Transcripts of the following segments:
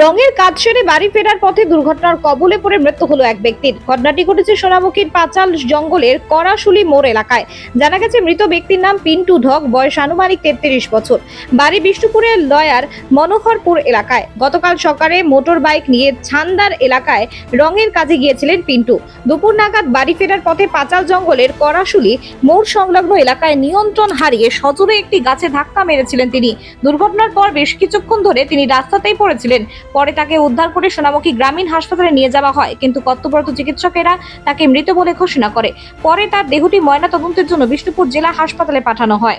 রঙের কাজ সেরে বাড়ি ফেরার পথে দুর্ঘটনার কবলে পড়ে মৃত্যু হলো এক ব্যক্তির। ঘটনাটি ঘটেছে সোনামুখীর পাঁচাল জঙ্গলের করাশুলি মোড় এলাকায়। জানা গেছে, মৃত ব্যক্তির নাম পিন্টু ঢক বয়স আনুমানিক তেত্রিশ বছর। বাড়ি বিষ্ণুপুরের লয়ার মনোহরপুর এলাকায়। গতকাল সকালে মোটর বাইক নিয়ে ছান্দার এলাকায় রঙের কাজে গিয়েছিলেন পিন্টু। দুপুর নাগাদ বাড়ি ফেরার পথে পাঁচাল জঙ্গলের করাশুলি মোড় সংলগ্ন এলাকায় নিয়ন্ত্রণ হারিয়ে সজোরে একটি গাছে ধাক্কা মেরেছিলেন তিনি। দুর্ঘটনার পর বেশ কিছুক্ষণ ধরে তিনি রাস্তাতেই পড়েছিলেন। পরে তাকে উদ্ধার করে সোনামুখী গ্রামীণ হাসপাতালে নিয়ে যাওয়া হয়। কিন্তু কর্তব্যরত চিকিৎসকেরা তাকে মৃত বলে ঘোষণা করে। পরে তার দেহটি ময়না তদন্তের জন্য বিষ্ণুপুর জেলা হাসপাতালে পাঠানো হয়।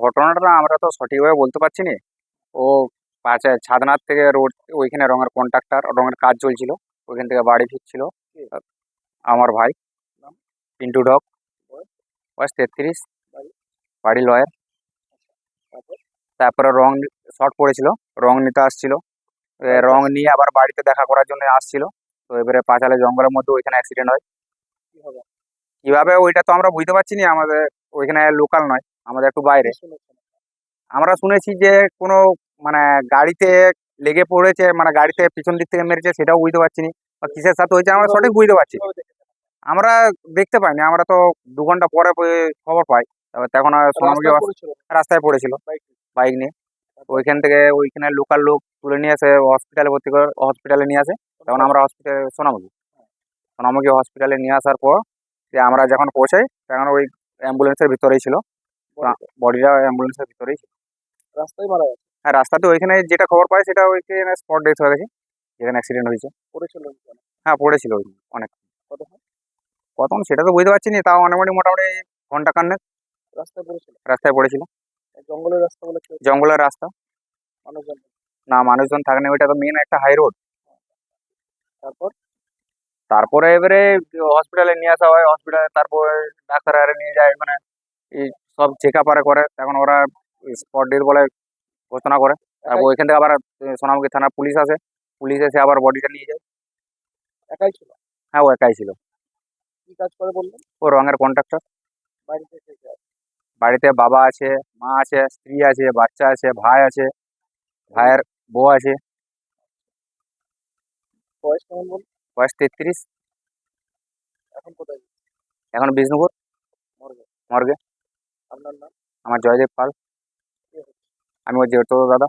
ঘটনাটা আমরা তো সঠিকভাবে বলতে পারছি না। ও পাঁচে ছাদনাথ থেকে রোড ওইখানে রঙের কন্ট্রাক্টর, রঙের কাজ চলছিল। ওইখান থেকে বাড়ি ফিরছিল। আমার ভাই, পিন্টু ডক বয়স তেত্রিশ। বাড়ি লয়ের। তারপরে রং শর্ট পড়েছিল। রং নিতে আসছিল। রং নিয়ে আবার বাড়িতে দেখা করার জন্য আসছিল। তো এবারে পাঁচালে জঙ্গলের মধ্যে ওইখানে অ্যাক্সিডেন্ট হয়। কীভাবে ওইটা তো আমরা বুঝতে পারছি না আমাদের ওইখানে লোকাল নয় আমাদের একটু বাইরে। আমরা শুনেছি যে কোনো মানে গাড়িতে লেগে পড়েছে মানে গাড়িতে পিছন দিক থেকে মেরেছে সেটাও বুঝতে পারছি না। বা কিসের সাথে হয়েছে আমরা সঠিক বুঝতে পারছি আমরা দেখতে পাইনি আমরা তো দু ঘণ্টা পরে খবর পাই। তারপর তখন সোনামুখী রাস্তায় পড়েছিল? বাইক নিয়ে। ওইখান থেকে ওইখানে লোকাল লোক তুলে নিয়ে আসে হসপিটালে ভর্তি করে হসপিটালে নিয়ে আসে। তখন আমরা হসপিটালে সোনামুখী। সোনামুখী হসপিটালে নিয়ে আসার পর যে আমরা যখন পৌঁছাই তখন ওই অ্যাম্বুলেন্সের ভিতরেই ছিল। বডিটা অ্যাম্বুলেন্সের ভিতরেই ছিল। রাস্তায় মারা গেছে? হ্যাঁ রাস্তাতে ওইখানে যেটা খবর পাই সেটা ওইখানে স্পট ডেথ হয়ে গেছে। যেখানে অ্যাক্সিডেন্ট হয়েছে। পড়েছিল হ্যাঁ পড়েছিল অনেক। কতক্ষণ? কতক্ষণ সেটা তো বুঝতে পারছি না তাও মোটামুটি মোটামুটি ঘণ্টা কান্নে রাস্তায় পড়েছিল? রাস্তায় পড়েছিল। জঙ্গলের রাস্তা বলে জঙ্গলের রাস্তা? মানুষজন। না মানুষজন থাকে না ওইটা তো মেন একটা হাই রোড তারপর? তারপরে এবারে হসপিটালে নিয়ে আসা হয়। হসপিটালে তারপরে ডাক্তার আরে নিয়ে যায় মানে এই সব চেক আপ আরে করে। তখন ওরা স্পট ডেট বলে ঘোষণা করে। তারপর ওইখান থেকে আবার সোনামুখী থানার পুলিশ আসে। পুলিশ এসে আবার বডিটা নিয়ে যায়। একাই ছিল? হ্যাঁ ও একাই ছিল। কি কাজ করে বললেন? ও রঙের কন্ট্রাক্টর বাড়িতে কে আছে? বাড়িতে বাবা আছে মা আছে স্ত্রী আছে বাচ্চা আছে ভাই আছে ভাইয়ের বউ আছে। বয়স কেমন বল বয়স তেত্রিশ। এখন কোথায়? এখন বিষ্ণুপুর। মর্গে। মর্গে। আপনার নাম? আমার জয়দেব পাল। আমি ওর যেহেতু দাদা।